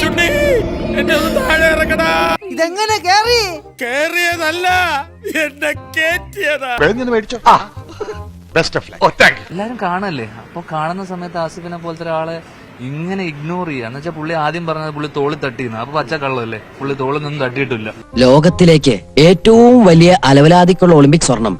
ചുണ്ണി. എന്നെ ഒന്ന് താഴെ ഇറക്കടാ. ഇതെങ്ങനെ കേറി? കേറിയതല്ല എന്നെ കേറ്റിയതാ. ബെസ്റ്റ് ഓഫ് ലൈഫ് എല്ലാരും കാണല്ലേ? അപ്പൊ കാണുന്ന സമയത്ത് ആസിഫിനെ പോലത്തെ ഒരാളെ ഇങ്ങനെ ഇഗ്നോർ ചെയ്യുക. എന്ന് വെച്ചാൽ പുള്ളി ആദ്യം പറഞ്ഞത് പുള്ളി തോളി തട്ടിന്ന്. അപ്പൊ പച്ച കള്ളല്ലേ പുള്ളി തോളിൽ നിന്നും തട്ടിയിട്ടില്ല. ലോകത്തിലേക്ക് ഏറ്റവും വലിയ അലവലാതിക്കുള്ള ഒളിമ്പിക് സ്വർണം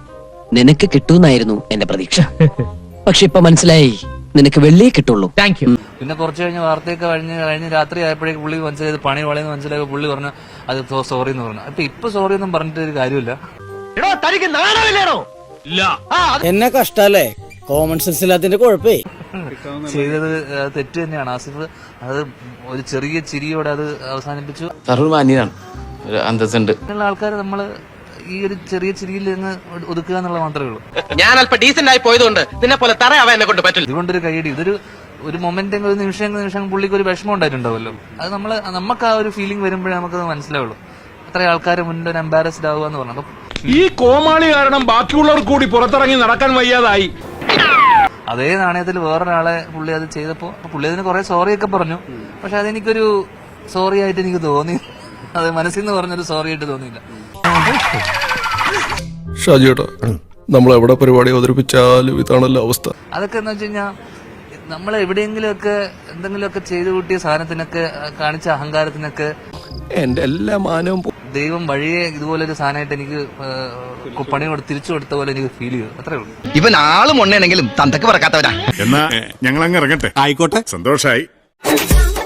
നിനക്ക് കിട്ടൂന്നായിരുന്നു എന്റെ പ്രതീക്ഷ. പക്ഷെ ഇപ്പൊ മനസ്സിലായി. നിനക്ക് വെള്ളിയേ കിട്ടുള്ളൂ. താങ്ക് യു പിന്നെ കുറച്ച് കഴിഞ്ഞ് വാർത്തയൊക്കെ കഴിഞ്ഞ് കഴിഞ്ഞ് രാത്രി ആയപ്പോഴേക്ക് പുള്ളി മനസ്സിലായത് പണി വളയെന്ന് മനസ്സിലായപ്പോൾ പുള്ളി പറഞ്ഞു അത് സോറി എന്ന് പറഞ്ഞു. അപ്പൊ ഇപ്പൊ സോറി ഒന്നും പറഞ്ഞിട്ട് ഒരു കാര്യമില്ല. എന്നെ കഷ്ടല്ലേ? കോമൺ സെൻസ് ഇല്ലാത്തിന്റെ കുഴപ്പേ. ചെയ്തത് തെറ്റ് തന്നെയാണ്. ആസിഫ് അത് ഒരു ചെറിയ ചിരിയോടെ അത് അവസാനിപ്പിച്ചു. അന്തസ്സുണ്ട്. അങ്ങനെയുള്ള ആൾക്കാർ നമ്മൾ ഈ ഒരു ചെറിയ ചിരിയിൽ നിന്ന് ഒതുക്കുക എന്നുള്ള മാത്രമേ ഉള്ളൂ. ഞാൻ അല്പം ഡീസന്റ് ആയി പോയതുകൊണ്ട് നിന്നെ പോലെ തറയാവാൻ എന്നെ കൊണ്ട് പറ്റില്ല. ഇതുകൊണ്ടൊരു കൈയടി ഇതൊരു ഒരു മൊമെന്റ് ഒരു നിമിഷം നിമിഷം പുള്ളിക്ക് ഒരു വിഷമം ഉണ്ടായിട്ടുണ്ടാവുമല്ലോ. അത് നമ്മൾ നമുക്ക് ആ ഒരു ഫീലിംഗ് വരുമ്പോഴേ നമുക്കത് മനസ്സിലാവുള്ളൂ. അത്ര ആൾക്കാർ മുന്നിൽ ഒരു എംബാരസ്ഡ് ആവുക എന്ന് പറഞ്ഞു ഈ കോമാളി കാരണം ബാക്കിയുള്ളവർ കൂടി പുറത്തിറങ്ങി നടക്കാൻ വയ്യാതായി. അതേ നാണയത്തിൽ വേറൊരാളെ പുള്ളി അത് ചെയ്തപ്പോ പുള്ളി അതിന് കുറെ സോറി ഒക്കെ പറഞ്ഞു. പക്ഷെ അതെനിക്കൊരു സോറി ആയിട്ട് എനിക്ക് തോന്നി. അത് മനസ്സിൽ നിന്ന് പറഞ്ഞൊരു സോറി ആയിട്ട് തോന്നിയില്ല. ഷാജിയേട്ടാ നമ്മൾ എവിടെ പരിപാടി അവതരിപ്പിച്ചാലും ഇതാണല്ലോ അവസ്ഥ. അതൊക്കെ എന്ന് വെച്ച് കഴിഞ്ഞാൽ നമ്മൾ എവിടെയെങ്കിലുമൊക്കെ എന്തെങ്കിലുമൊക്കെ ചെയ്തു കൂട്ടിയ സാധനത്തിനൊക്കെ കാണിച്ച അഹങ്കാരത്തിനൊക്കെ എന്റെ എല്ലാ മാനവും ദൈവം വഴിയെ ഇതുപോലൊരു സാധനമായിട്ട് എനിക്ക് പണി കൊടുത്ത് തിരിച്ചു കൊടുത്ത പോലെ എനിക്ക് ഫീൽ ചെയ്തു. അത്രേ ഉള്ളൂ. ഇവൻ ആളും ഉണ്ടെങ്കിലും തന്തക്ക് പറക്കാത്തവരാ എന്നാ ഞങ്ങൾ അങ്ങ് ഇറങ്ങട്ടെ? ആയിക്കോട്ടെ. സന്തോഷായി.